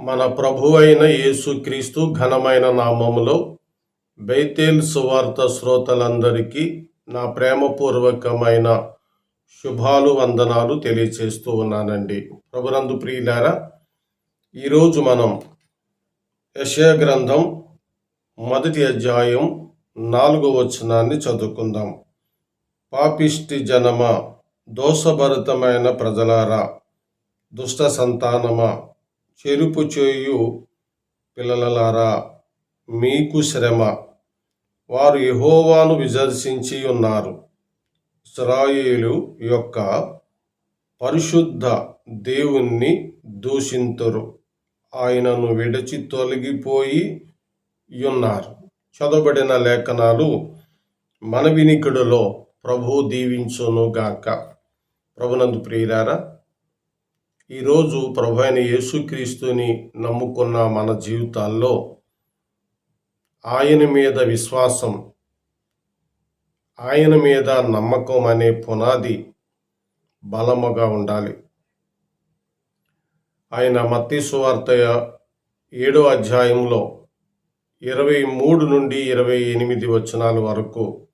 మన ప్రభు అయిన యేసుక్రీస్తు ఘనమైన నామములో బైతేల్ సువార్త శ్రోతలందరికీ నా ప్రేమపూర్వకమైన శుభాలు వందనాలు తెలియచేస్తూ ఉన్నానండి. ప్రభునందు ప్రియులారా ఈరోజు మనం యశయ గ్రంథం మొదటి అధ్యాయం నాలుగో వచనాన్ని చదువుకుందాం. పాపిష్టి జనమ దోషభరితమైన ప్రజలారా దుష్ట సంతానమా చెరుపు చేయు పిల్లలారా మీకు శ్రమ. వారు యహోవాను విదర్శించి ఉన్నారు. ఇస్రాయేలు యొక్క పరిశుద్ధ దేవుణ్ణి దూషింతురు. ఆయనను విడిచి తొలగిపోయి ఉన్నారు. చదవబడిన లేఖనాలు మన వినికిడిలో ప్రభు దీవించును గాక. ప్రభునందు ప్రియులారా ఈరోజు ప్రభు అయిన యేసుక్రీస్తుని నమ్ముకున్న మన జీవితాల్లో ఆయన మీద విశ్వాసం ఆయన మీద నమ్మకం అనే పునాది బలముగా ఉండాలి. ఆయన మత్తి సువార్త ఏడో అధ్యాయంలో ఇరవై మూడు నుండి ఇరవై ఎనిమిది వచనాల వరకు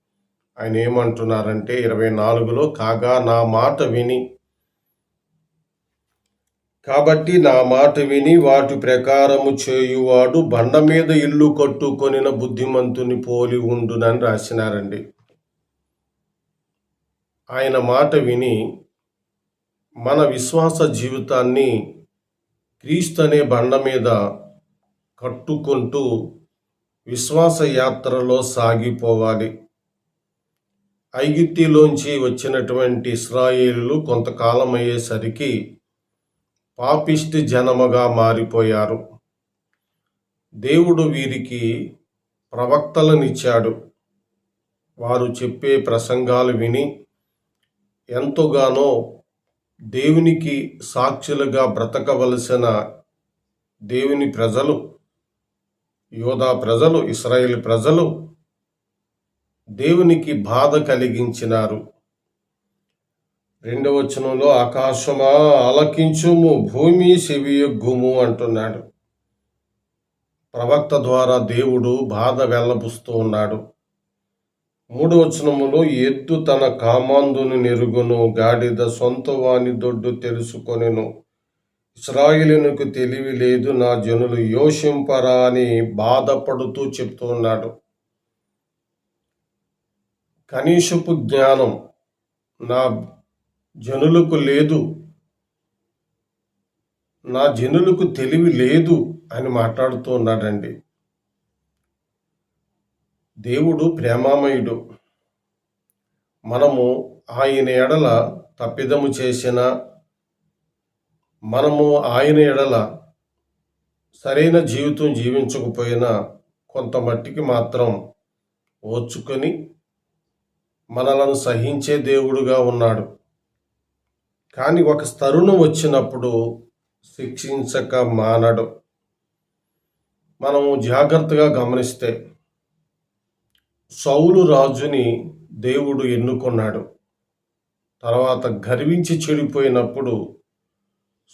ఆయన ఏమంటున్నారంటే ఇరవై నాలుగులో కాగా నా మాట విని కాబట్టి నా మాట విని వాటి ప్రకారము చేయువాడు బండ మీద ఇల్లు కట్టుకొనిన బుద్ధిమంతుని పోలి ఉండునని రాసినారండి. ఆయన మాట విని మన విశ్వాస జీవితాన్ని క్రీస్తు అనే బండ మీద కట్టుకుంటూ విశ్వాస యాత్రలో సాగిపోవాలి. ఐగిప్తిలోంచి వచ్చినటువంటి ఇస్రాయేలు కొంతకాలం అయ్యేసరికి పాపిష్టి జనముగా మారిపోయారు. దేవుడు వీరికి ప్రవక్తలనిచ్చాడు. వారు చెప్పే ప్రసంగాలు విని ఎంతగానో దేవునికి సాక్షులుగా బ్రతకవలసిన దేవుని ప్రజలు యోధా ప్రజలు ఇస్రాయేల్ ప్రజలు దేవునికి బాధ కలిగించినారు. రెండవ వచనంలో ఆకాశమా ఆలకించుము భూమి చెవియొగ్గుము అంటున్నాడు. ప్రవక్త ద్వారా దేవుడు బాధ వెళ్ళబుస్తూ ఉన్నాడు. మూడు వచనములో ఎద్దు తన కామాందును నెరుగును గాడిద సొంత వాని దొడ్డు తెలుసుకొనెను ఇస్రాయిలునికి తెలివి లేదు నా జనులు యోషింపరా అని బాధపడుతూ చెప్తూ ఉన్నాడు. కనీసపు జ్ఞానం నా జనులకు లేదు. నా జనులకు తెలివి లేదు అని మాట్లాడుతూ ఉన్నాడండి. దేవుడు ప్రేమామయుడు. మనము ఆయన ఎడల తప్పిదము చేసిన మనము ఆయన ఎడల సరైన జీవితం జీవించకపోయినా కొంత మట్టికి మాత్రం ఓర్చుకొని మనలను సహించే దేవుడుగా ఉన్నాడు. కానీ ఒక తరుణం వచ్చినప్పుడు శిక్షించక మానడు. మనము జాగ్రత్తగా గమనిస్తే సౌలు రాజుని దేవుడు ఎన్నుకున్నాడు. తర్వాత గర్వించి చెడిపోయినప్పుడు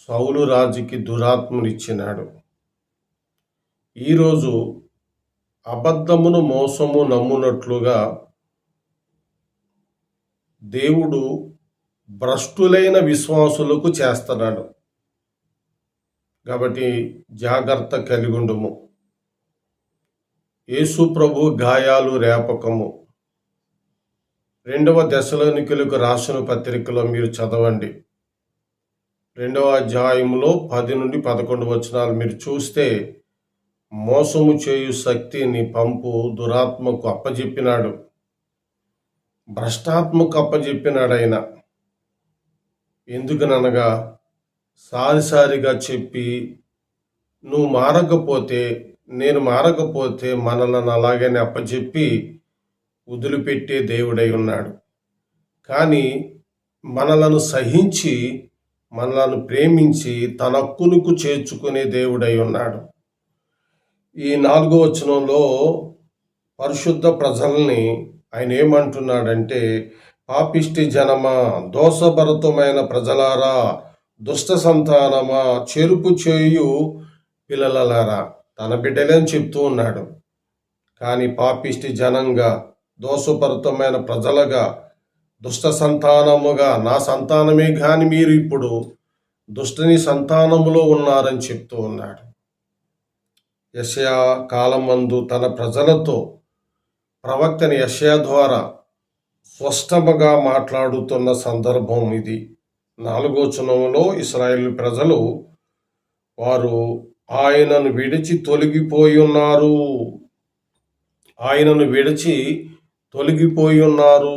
సౌలు రాజుకి దురాత్మనిచ్చినాడు. ఈరోజు అబద్ధమును మోసము నమ్మునట్లుగా దేవుడు భ్రష్టులైన విశ్వాసులకు చేస్తున్నాడు. కాబట్టి జాగ్రత్త కలిగుండుము యేసు ప్రభు గాయాలు రేపకము. రెండవ దశలోనికులకు రాసిన పత్రికలో మీరు చదవండి. రెండవ అధ్యాయంలో పది నుండి పదకొండు వచనాలు మీరు చూస్తే మోసము చేయు శక్తిని పంపు దురాత్మకు అప్పజెప్పినాడు. భ్రష్టాత్మకు అప్పజెప్పినాడు ఆయన. ఎందుకనగా సారిసారిగా చెప్పి నువ్వు మారకపోతే నేను మారకపోతే మనలను అలాగనే అప్పచెప్పి వదిలిపెట్టే దేవుడై ఉన్నాడు. కానీ మనలను సహించి మనలను ప్రేమించి తన కునుకు చేర్చుకునే దేవుడై ఉన్నాడు. ఈ నాలుగో వచనంలో పరిశుద్ధ ప్రజల్ని ఆయన ఏమంటున్నాడంటే పాపిష్టి జనమా దోషభరతమైన ప్రజలారా దుష్ట సంతానమా చెరుపు చేయు పిల్లలలారా తన బిడ్డలేని చెప్తూ ఉన్నాడు. కానీ పాపిష్టి జనంగా దోషభరితమైన ప్రజలుగా దుష్ట సంతానముగా నా సంతానమే కాని మీరు ఇప్పుడు దుష్టుని సంతానములో ఉన్నారని చెప్తూ ఉన్నాడు. యశయా కాలమందు తన ప్రజలతో ప్రవక్తని యశయా ద్వారా స్పష్టముగా మాట్లాడుతున్న సందర్భం ఇది. నాలుగో చునములో ఇస్రాయేల్ ప్రజలు వారు ఆయనను విడిచి తొలగిపోయి ఉన్నారు. ఆయనను విడిచి తొలగిపోయి ఉన్నారు.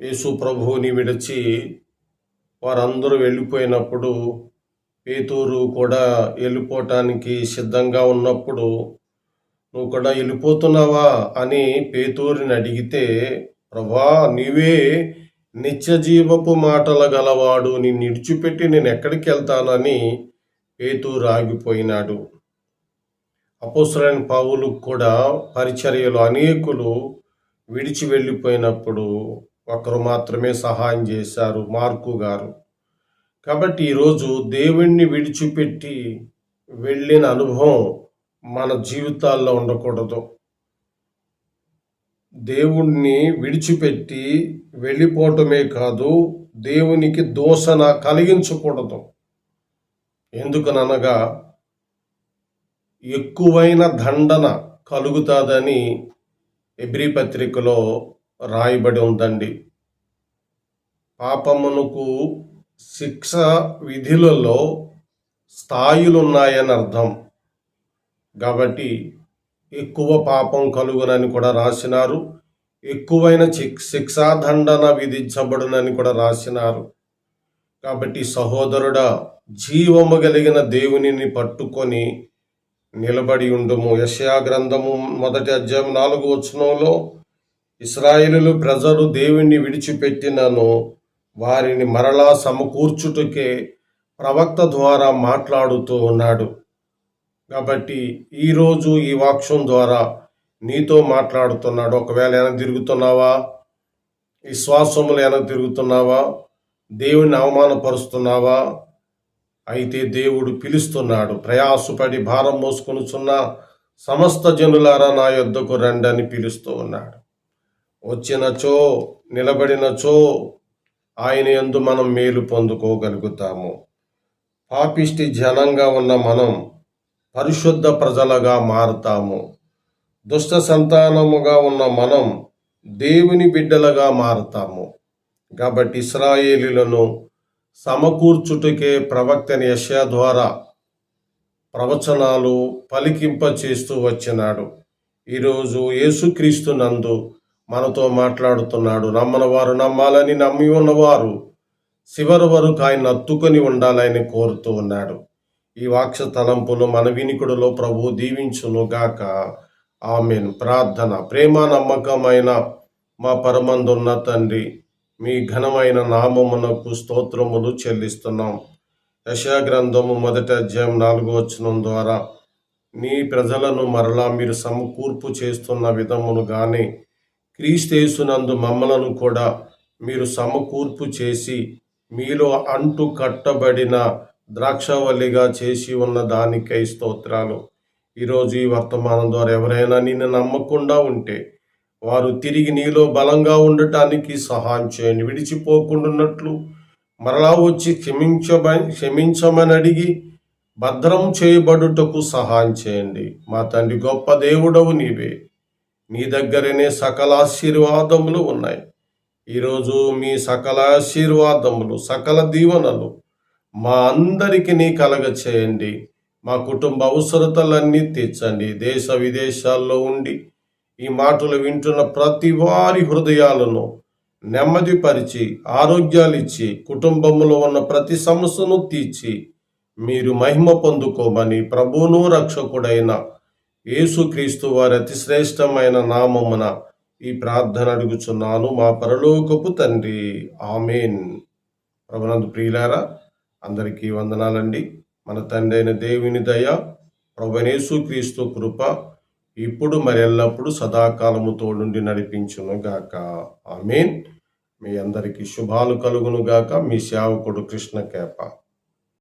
యేసు ప్రభువుని విడిచి వారందరూ వెళ్ళిపోయినప్పుడు పేతూరు కూడా వెళ్ళిపోవటానికి సిద్ధంగా ఉన్నప్పుడు నువ్వు కూడా వెళ్ళిపోతున్నావా అని పేతూరిని అడిగితే ప్రభా నీవే నిత్యజీవపు మాటల గలవాడు నిన్ను ఇడిచిపెట్టి నేను ఎక్కడికి వెళ్తానని పేతూరు ఆగిపోయినాడు. అపోసరైన పావులు కూడా పరిచర్యలు అనేకులు విడిచి వెళ్ళిపోయినప్పుడు ఒకరు మాత్రమే సహాయం చేశారు మార్కు గారు. కాబట్టి ఈరోజు దేవుణ్ణి విడిచిపెట్టి వెళ్ళిన అనుభవం మన జీవితాల్లో ఉండకూడదు. దేవుణ్ణి విడిచిపెట్టి వెళ్ళిపోవటమే కాదు దేవునికి దోషణ కలిగించకూడదు. ఎందుకనగా ఎక్కువైన దండన కలుగుతుందని ఎబ్రి పత్రికలో రాయబడి ఉందండి. పాపమునకు శిక్ష విధులలో స్థాయిలు ఉన్నాయని అర్థం. కాబట్టి ఎక్కువ పాపం కలుగునని కూడా రాసినారు. ఎక్కువైన శిక్షాదండన విధించబడునని కూడా రాసినారు. కాబట్టి సహోదరుడా జీవము కలిగిన దేవునిని పట్టుకొని నిలబడి ఉండుము. యశయా గ్రంథము మొదటి అధ్యాయం నాలుగు వచనంలో ఇస్రాయిలు ప్రజలు దేవుణ్ణి విడిచిపెట్టినను వారిని మరలా సమకూర్చుటకే ప్రవక్త ద్వారా మాట్లాడుతూ ఉన్నాడు. కాబట్టి ఈరోజు ఈ వాక్యం ద్వారా నీతో మాట్లాడుతున్నాడు. ఒకవేళ ఏమైనా తిరుగుతున్నావా? విశ్వాసములు ఏమైనా తిరుగుతున్నావా? దేవుని అవమానపరుస్తున్నావా? అయితే దేవుడు పిలుస్తున్నాడు. ప్రయాసపడి భారం మోసుకొనుచున్న సమస్త జనులారా నా యొద్దకు రండి అని పిలుస్తూ ఉన్నాడు. వచ్చినచో నిలబడినచో ఆయన ఎందు మనం మేలు పొందుకోగలుగుతాము. పాపిష్టి జనంగా ఉన్న మనం పరిశుద్ధ ప్రజలుగా మారుతాము. దుష్ట సంతానముగా ఉన్న మనం దేవుని బిడ్డలుగా మారుతాము. కాబట్టి ఇస్రాయేలీలను సమకూర్చుటకే ప్రవక్తని యశా ద్వారా ప్రవచనాలు పలికింప చేస్తూ వచ్చినాడు. ఈరోజు యేసుక్రీస్తు నందు మనతో మాట్లాడుతున్నాడు. నమ్మని వారు నమ్మాలని నమ్మి ఉన్నవారు చివరి వరకు ఆయన అత్తుకొని ఉండాలని కోరుతూ ఉన్నాడు. ఈ వాక్ష తలంపులు మన వినికుడులో ప్రభు దీవించును గాక. ఆమెన్. ప్రార్థన. ప్రేమ నమ్మకమైన మా పరమందున్న తండ్రి మీ ఘనమైన నామమునకు స్తోత్రములు చెల్లిస్తున్నాం. యశాగ్రంథము మొదటి అధ్యాయం నాలుగో వచనం ద్వారా నీ ప్రజలను మరలా మీరు సమకూర్పు చేస్తున్న విధమును కానీ క్రీస్తేసునందు మమ్మలను కూడా మీరు సమకూర్పు చేసి మీలో అంటు కట్టబడిన ద్రాక్షవల్లిగా చేసి ఉన్న దానికై స్తోత్రాలు. ఈరోజు ఈ వర్తమానం ద్వారా ఎవరైనా నిన్ను నమ్మకుండా ఉంటే వారు తిరిగి నీలో బలంగా ఉండటానికి సహాయం చేయండి. విడిచిపోకుండాన్నట్లు మరలా వచ్చి క్షమించబ క్షమించమని అడిగి భద్రం చేయబడుటకు సహాయం చేయండి. మా తండ్రి గొప్ప దేవుడవు నీవే. నీ దగ్గరనే సకల ఆశీర్వాదములు ఉన్నాయి. ఈరోజు మీ సకల ఆశీర్వాదములు సకల దీవెనలు మా అందరికీ కలగ చేయండి. మా కుటుంబ అవసరతలన్నీ తీర్చండి. దేశ విదేశాల్లో ఉండి ఈ మాటలు వింటున్న ప్రతి వారి హృదయాలను నెమ్మదిపరిచి ఆరోగ్యాలు ఇచ్చి కుటుంబంలో ఉన్న ప్రతి సమస్యను తీర్చి మీరు మహిమ పొందుకోమని ప్రభువును రక్షకుడైన యేసుక్రీస్తు వారి అతి శ్రేష్టమైన నామమున ఈ ప్రార్థన అడుగుచున్నాను మా పరలోకపు తండ్రి. ఆమెన్. ప్రభునందు ప్రియులారా అందరికీ వందనాలండి. మన తండ్రి అయిన దేవుని దయ ప్రభునేసుక్రీస్తు కృప ఇప్పుడు మరి ఎల్లప్పుడు సదాకాలము తోడుండి నడిపించును గాక. ఆమెన్. మీ అందరికీ శుభాలు కలుగును గాక. మీ సేవకుడు కృష్ణ కేప